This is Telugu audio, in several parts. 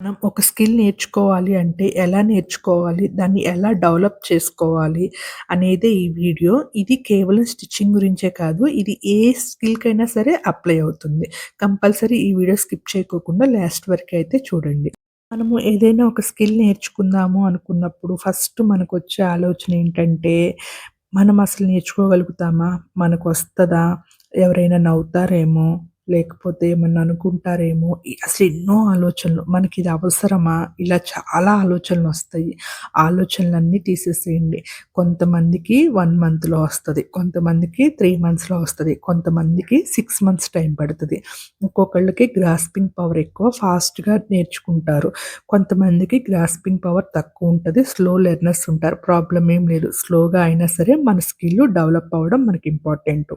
మనం ఒక స్కిల్ నేర్చుకోవాలి అంటే ఎలా నేర్చుకోవాలి? దాన్ని ఎలా డెవలప్ చేసుకోవాలి? అనేదే ఈ వీడియో. ఇది కేవలం స్టిచ్చింగ్ గురించే కాదు. ఇది ఏ స్కిల్‌కైనా సరే అప్లై అవుతుంది. కంపల్సరీ ఈ వీడియో స్కిప్ చేయకోకుండా లాస్ట్ వరకైతే చూడండి. మనము ఏదైనా ఒక స్కిల్ నేర్చుకుందాము అనుకున్నప్పుడు ఫస్ట్ మనకొచ్చే ఆలోచన ఏంటంటే, మనం అసలు నేర్చుకోగలుగుతామా? మనకొస్తదా? ఎవరైనా నవ్వుతారేమో! లేకపోతే ఏమన్నా అనుకుంటారేమో! అసలు ఎన్నో ఆలోచనలు. మనకి ఇది అవసరమా? ఇలా చాలా ఆలోచనలు వస్తాయి ఆలోచనలన్నీ తీసేసేయండి. కొంతమందికి వన్ మంత్‌లో వస్తుంది కొంతమందికి త్రీ మంత్స్‌లో వస్తుంది కొంతమందికి సిక్స్ మంత్స్ టైం పడుతుంది ఒక్కొక్కళ్ళకి గ్రాస్పింగ్ పవర్ ఎక్కువ ఫాస్ట్‌గా నేర్చుకుంటారు. కొంతమందికి గ్రాస్పింగ్ పవర్ తక్కువ ఉంటుంది స్లో లెర్నర్స్ ఉంటారు. ప్రాబ్లం ఏం లేదు. స్లోగా అయినా సరే మన స్కిల్ డెవలప్ అవ్వడం మనకి ఇంపార్టెంట్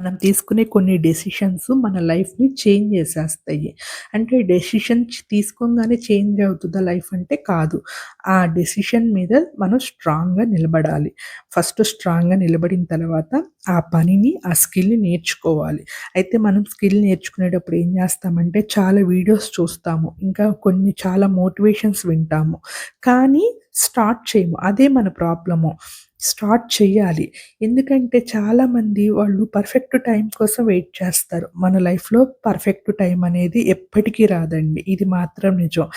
మనం తీసుకునే కొన్ని డెసిషన్స్ మన లైఫ్‌ని చేంజ్ చేసేస్తాయి. అంటే డెసిషన్ తీసుకోంగానే చేంజ్ అవుతుందా లైఫ్ అంటే కాదు. ఆ డెసిషన్ మీద మనం స్ట్రాంగ్‌గా నిలబడాలి. ఫస్ట్ స్ట్రాంగ్‌గా నిలబడిన తర్వాత ఆ పనిని, ఆ స్కిల్‌ని నేర్చుకోవాలి. అయితే మనం స్కిల్ నేర్చుకునేటప్పుడు ఏం చేస్తామంటే చాలా వీడియోస్ చూస్తాము. ఇంకా కొన్ని చాలా మోటివేషన్స్ వింటాము. కానీ స్టార్ట్ చేయము. అదే మన ప్రాబ్లము. స్టార్ట్ చేయాలి ఎందుకంటే చాలామంది వాళ్ళు పర్ఫెక్ట్ టైం కోసం వెయిట్ చేస్తారు. మన లైఫ్‌లో పర్ఫెక్ట్ టైం అనేది ఎప్పటికీ రాదండి. ఇది మాత్రం నిజం.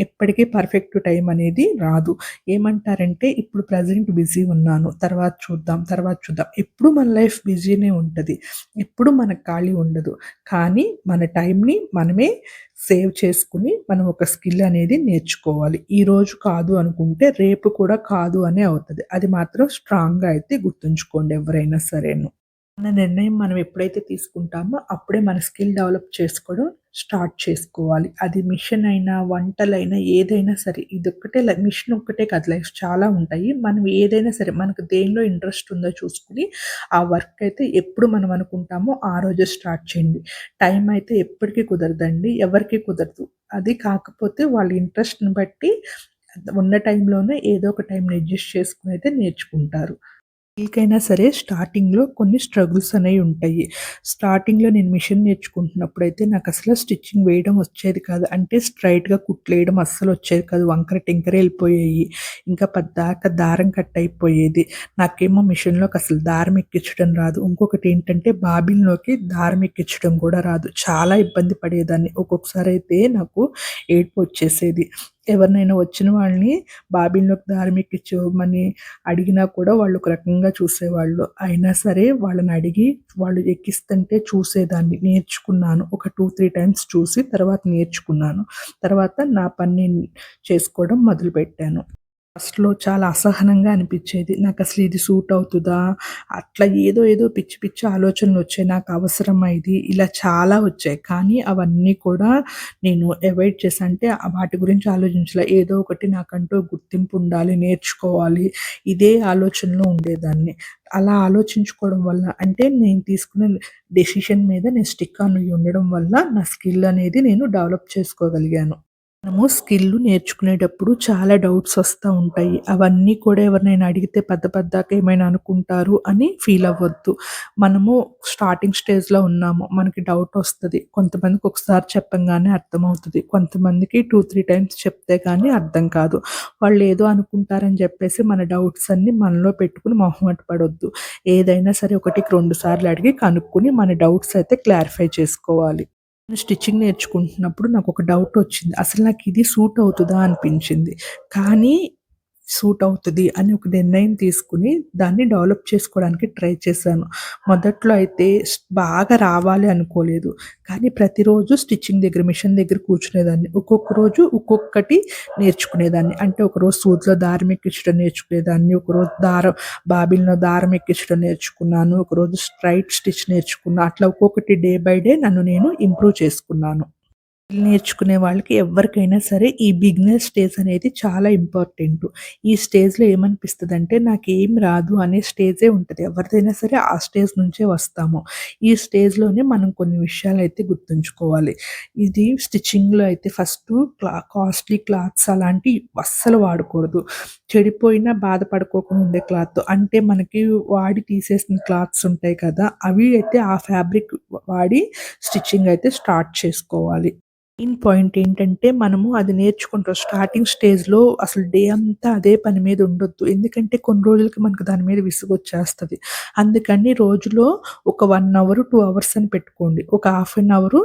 ఎప్పటికీ పర్ఫెక్ట్ టైం అనేది రాదు. ఏమంటారంటే ఇప్పుడు ప్రజెంట్ బిజీ ఉన్నాను. తర్వాత చూద్దాం, తర్వాత చూద్దాం. ఎప్పుడు మన లైఫ్ బిజీనే ఉంటుంది ఎప్పుడు మనకు ఖాళీ ఉండదు. కానీ మన టైంని మనమే సేవ్ చేసుకుని మనం ఒక స్కిల్ అనేది నేర్చుకోవాలి. ఈరోజు కాదు అనుకుంటే రేపు కూడా కాదు అనే అవుతుంది అది మాత్రం స్ట్రాంగ్‌గా అయితే గుర్తుంచుకోండి ఎవరైనా సరేను. మన నిర్ణయం మనం ఎప్పుడైతే తీసుకుంటామో అప్పుడే మన స్కిల్ డెవలప్ చేసుకోవడం స్టార్ట్ చేసుకోవాలి. అది మిషన్ అయినా, వంటలైనా ఏదైనా సరే ఇదొక్కటే లై మిషన్ ఒక్కటే కాదు లైఫ్ చాలా ఉంటాయి. మనం ఏదైనా సరే మనకు దేనిలో ఇంట్రెస్ట్ ఉందో చూసుకొని ఆ వర్క్ అయితే ఎప్పుడు మనం అనుకుంటామో ఆ రోజు స్టార్ట్ చేయండి. టైం అయితే ఎప్పటికీ కుదరదండి. ఎవరికి కుదరదు. అది కాకపోతే వాళ్ళ ఇంట్రెస్ట్‌ని బట్టి ఉన్న టైంలోనే ఏదో ఒక టైంని అడ్జస్ట్ చేసుకుని అయితే నేర్చుకుంటారు. స్కిల్‌కైనా సరే స్టార్టింగ్‌లో కొన్ని స్ట్రగుల్స్ అనేవి ఉంటాయి. స్టార్టింగ్‌లో నేను మిషన్ నేర్చుకుంటున్నప్పుడు అయితే నాకు అసలు స్టిచ్చింగ్ వేయడం వచ్చేది కాదు. అంటే స్ట్రైట్గా కుట్లేయడం అస్సలు వచ్చేది కాదు. వంకర టింకర వెళ్ళిపోయాయి ఇంకా పద్దాక దారం కట్ అయిపోయేది. నాకేమో మిషన్‌లోకి అసలు దారం ఎక్కించడం రాదు. ఇంకొకటి ఏంటంటే బాబిన్‌లోకి దారం ఎక్కించడం కూడా రాదు. చాలా ఇబ్బంది పడేదాన్ని. ఒక్కొక్కసారి అయితే నాకు ఏడుపు వచ్చేసేది. ఎవరినైనా వచ్చిన వాళ్ళని బాబిన్‌లోకి దారిమెక్కించమని అడిగినా కూడా వాళ్ళు ఒక రకంగా చూసేవాళ్ళు. అయినా సరే వాళ్ళని అడిగి వాళ్ళు ఎక్కిస్తుంటే చూసేదాన్ని. నేర్చుకున్నాను. ఒక 2, 3 టైమ్స్ చూసి తర్వాత నేర్చుకున్నాను. తర్వాత నా పని నేను చేసుకోవడం మొదలుపెట్టాను. ఫస్ట్‌లో చాలా అసహనంగా అనిపించేది నాకు అసలు ఇది సూట్ అవుతుందా అట్లా ఏదో ఏదో పిచ్చి పిచ్చి ఆలోచనలు వచ్చాయి నాకు అవసరమా ఇది? ఇలా చాలా వచ్చాయి. కానీ అవన్నీ కూడా నేను అవాయిడ్ చేశా. అంటే వాటి గురించి ఆలోచించలే. ఏదో ఒకటి నాకంటూ గుర్తింపు ఉండాలి, నేర్చుకోవాలి. ఇదే ఆలోచనలో ఉండేదాన్ని. అలా ఆలోచించుకోవడం వల్ల అంటే నేను తీసుకున్న డెసిషన్ మీద నేను స్టిక్ ఆన్ అయ్యి ఉండడం వల్ల నా స్కిల్ అనేది నేను డెవలప్ చేసుకోగలిగాను. మనము స్కిల్ నేర్చుకునేటప్పుడు చాలా డౌట్స్ వస్తూ ఉంటాయి. అవన్నీ కూడా ఎవరినైనా అడిగితే పెద్ద పెద్దాక ఏమైనా అనుకుంటారు అని ఫీల్ అవ్వద్దు. మనము స్టార్టింగ్ స్టేజ్‌లో ఉన్నాము. మనకి డౌట్ వస్తుంది కొంతమందికి ఒకసారి చెప్పంగానే అర్థమవుతుంది కొంతమందికి 2, 3 టైమ్స్ చెప్తే కానీ అర్థం కాదు. వాళ్ళు ఏదో అనుకుంటారని చెప్పేసి మన డౌట్స్ అన్నీ మనలో పెట్టుకుని మొహమాట పడొద్దు. ఏదైనా సరే ఒకటికి రెండు సార్లు అడిగి కనుక్కొని మన డౌట్స్ అయితే క్లారిఫై చేసుకోవాలి. నేను స్టిచ్చింగ్ నేర్చుకుంటున్నప్పుడు నాకు ఒక డౌట్ వచ్చింది. అసలు నాకు ఇది సూట్ అవుతుందా అనిపించింది. కానీ సూట్ అవుతుంది అని ఒక నిర్ణయం తీసుకుని దాన్ని డెవలప్ చేసుకోవడానికి ట్రై చేశాను. మొదట్లో అయితే బాగా రావాలి అనుకోలేదు. కానీ ప్రతిరోజు స్టిచ్చింగ్ దగ్గర మిషన్ దగ్గర కూర్చునేదాన్ని. ఒక్కొక్క రోజు ఒక్కొక్కటి నేర్చుకునేదాన్ని. అంటే ఒకరోజు సూదిలో దారం ఎక్కించడం నేర్చుకునేదాన్ని. ఒకరోజు దారం బాబిల్లో దారం ఎక్కించడం నేర్చుకున్నాను. ఒకరోజు స్ట్రైట్ స్టిచ్ నేర్చుకున్నాను అట్లా ఒక్కొక్కటి డే బై డే నన్ను నేను ఇంప్రూవ్ చేసుకున్నాను. నేర్చుకునే వాళ్ళకి ఎవరికైనా సరే ఈ బిగినర్ స్టేజ్ అనేది చాలా ఇంపార్టెంట్ ఈ స్టేజ్‌లో నాకు నాకేం రాదు అనే స్టేజే ఉంటుంది ఎవరిదైనా సరే ఆ స్టేజ్ నుంచే వస్తాము. ఈ స్టేజ్‌లోనే మనం కొన్ని విషయాలు అయితే గుర్తుంచుకోవాలి. ఇది స్టిచ్చింగ్‌లో అయితే ఫస్ట్ క్లా కాస్ట్‌లీ క్లాత్స్ అలాంటివి అస్సలు వాడకూడదు. చెడిపోయినా బాధపడుకోకుండా ఉండే క్లాత్ అంటే మనకి వాడి తీసేసిన క్లాత్స్ ఉంటాయి కదా! అవి అయితే ఆ ఫ్యాబ్రిక్ వాడి స్టిచ్చింగ్ అయితే స్టార్ట్ చేసుకోవాలి. మెయిన్ పాయింట్ ఏంటంటే మనము అది నేర్చుకుంటాం స్టార్టింగ్ స్టేజ్‌లో అసలు డే అంతా అదే పని మీద ఉండొద్దు. ఎందుకంటే కొన్ని రోజులకి మనకు దాని మీద విసుగొచ్చేస్తుంది అందుకని రోజులో ఒక వన్ అవర్, టూ అవర్స్ అని పెట్టుకోండి. ఒక హాఫ్ అన్ అవరు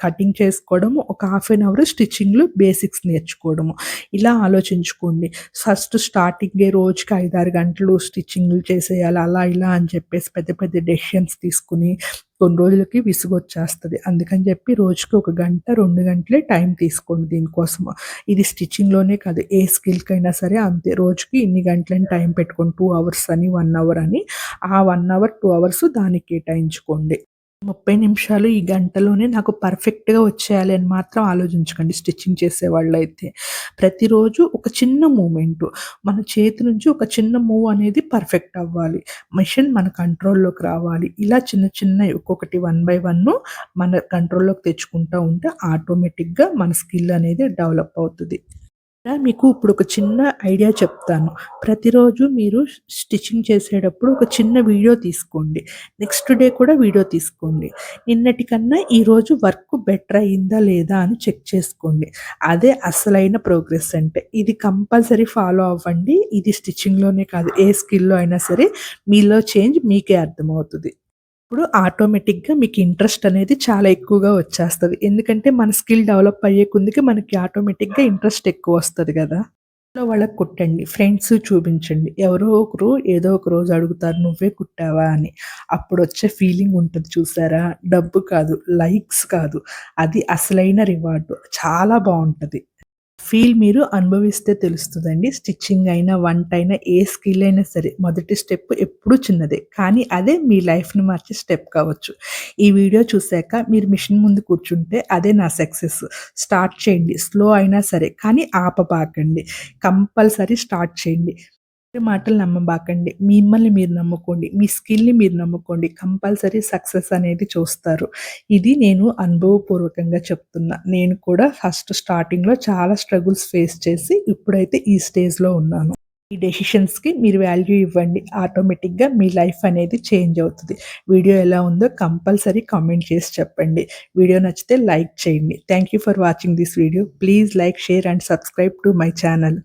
కటింగ్ చేసుకోవడము, ఒక హాఫ్ అన్ అవర్ స్టిచ్చింగ్‌లో బేసిక్స్ నేర్చుకోవడము. ఇలా ఆలోచించుకోండి. ఫస్ట్ స్టార్టింగే రోజుకి 5, 6 గంటలు స్టిచ్చింగ్‌లు చేసేయాలి అలా ఇలా అని చెప్పేసి పెద్ద పెద్ద డెసిషన్స్ తీసుకొని కొన్ని రోజులకి విసుగొచ్చేస్తుంది అందుకని చెప్పి రోజుకి ఒక గంట, రెండు గంటలే టైం తీసుకోండి దీనికోసం ఇది స్టిచ్చింగ్‌లోనే కాదు ఏ స్కిల్‌కైనా సరే అంతే. రోజుకి ఇన్ని గంటలని టైం పెట్టుకోండి. టూ అవర్స్ అని, వన్ అవర్ అని. ఆ వన్ అవర్, టూ అవర్స్ దానికి కేటాయించుకోండి. 30 నిమిషాలు ఈ గంటలోనే నాకు పర్ఫెక్ట్‌గా వచ్చేయాలి అని మాత్రం ఆలోచించకండి స్టిచ్చింగ్ చేసేవాళ్ళైతే. ప్రతిరోజు ఒక చిన్న మూమెంట్ మన చేతి నుంచి ఒక చిన్న మూవ్ అనేది పర్ఫెక్ట్ అవ్వాలి. మిషన్ మన కంట్రోల్‌లోకి రావాలి. ఇలా చిన్న చిన్న ఒక్కొక్కటి వన్ బై వన్ మన కంట్రోల్‌లోకి తెచ్చుకుంటూ ఉంటే ఆటోమేటిక్‌గా మన స్కిల్ అనేది డెవలప్ అవుతుంది మీకు ఇప్పుడు ఒక చిన్న ఐడియా చెప్తాను. ప్రతిరోజు మీరు స్టిచ్చింగ్ చేసేటప్పుడు ఒక చిన్న వీడియో తీసుకోండి. నెక్స్ట్ డే కూడా వీడియో తీసుకోండి. నిన్నటికన్నా ఈరోజు వర్క్ బెటర్ అయిందా లేదా అని చెక్ చేసుకోండి. అదే అసలైన ప్రోగ్రెస్ అంటే. ఇది కంపల్సరీ ఫాలో అవ్వండి. ఇది స్టిచ్చింగ్‌లోనే కాదు ఏ స్కిల్‌లో అయినా సరే మీలో చేంజ్ మీకే అర్థమవుతుంది ఇప్పుడు ఆటోమేటిక్‌గా మీకు ఇంట్రెస్ట్ అనేది చాలా ఎక్కువగా వచ్చేస్తుంది ఎందుకంటే మన స్కిల్ డెవలప్ అయ్యే కొద్దికి మనకి ఆటోమేటిక్‌గా ఇంట్రెస్ట్ ఎక్కువ వస్తుంది ఇంట్లో వాళ్ళకి కుట్టండి. ఫ్రెండ్స్ చూపించండి. ఎవరో ఒకరు ఏదో ఒక రోజు అడుగుతారు నువ్వే కుట్టావా అని. అప్పుడు వచ్చే ఫీలింగ్ ఉంటుంది చూసారా? డబ్బు కాదు, లైక్స్ కాదు. అది అసలైన రివార్డు చాలా బాగుంటుంది ఫీల్ మీరు అనుభవిస్తే తెలుస్తుందండి స్టిచ్చింగ్ అయినా, వంట అయినా, ఏ స్కిల్ అయినా సరే మొదటి స్టెప్ ఎప్పుడూ చిన్నదే. కానీ అదే మీ లైఫ్‌ని మార్చే స్టెప్ కావచ్చు. ఈ వీడియో చూసాక మీరు మిషన్ ముందు కూర్చుంటే అదే నా సక్సెస్. స్టార్ట్ చేయండి. స్లో అయినా సరే కానీ ఆపబాకండి. కంపల్సరీ స్టార్ట్ చేయండి. మాటలు నమ్మబాకండి. మిమ్మల్ని మీరు నమ్ముకోండి. మీ స్కిల్‌ని మీరు నమ్ముకోండి. కంపల్సరీ సక్సెస్ అనేది చూస్తారు. ఇది నేను అనుభవపూర్వకంగా చెప్తున్నా. నేను కూడా ఫస్ట్ స్టార్టింగ్‌లో చాలా స్ట్రగుల్స్ ఫేస్ చేసి ఇప్పుడైతే ఈ స్టేజ్‌లో ఉన్నాను. ఈ డెసిషన్స్‌కి మీరు వాల్యూ ఇవ్వండి. ఆటోమేటిక్‌గా మీ లైఫ్ అనేది చేంజ్ అవుతుంది వీడియో ఎలా ఉందో కంపల్సరీ కామెంట్ చేసి చెప్పండి. వీడియో నచ్చితే లైక్ చేయండి. Thank you for watching this video. Please like, share and subscribe to my channel.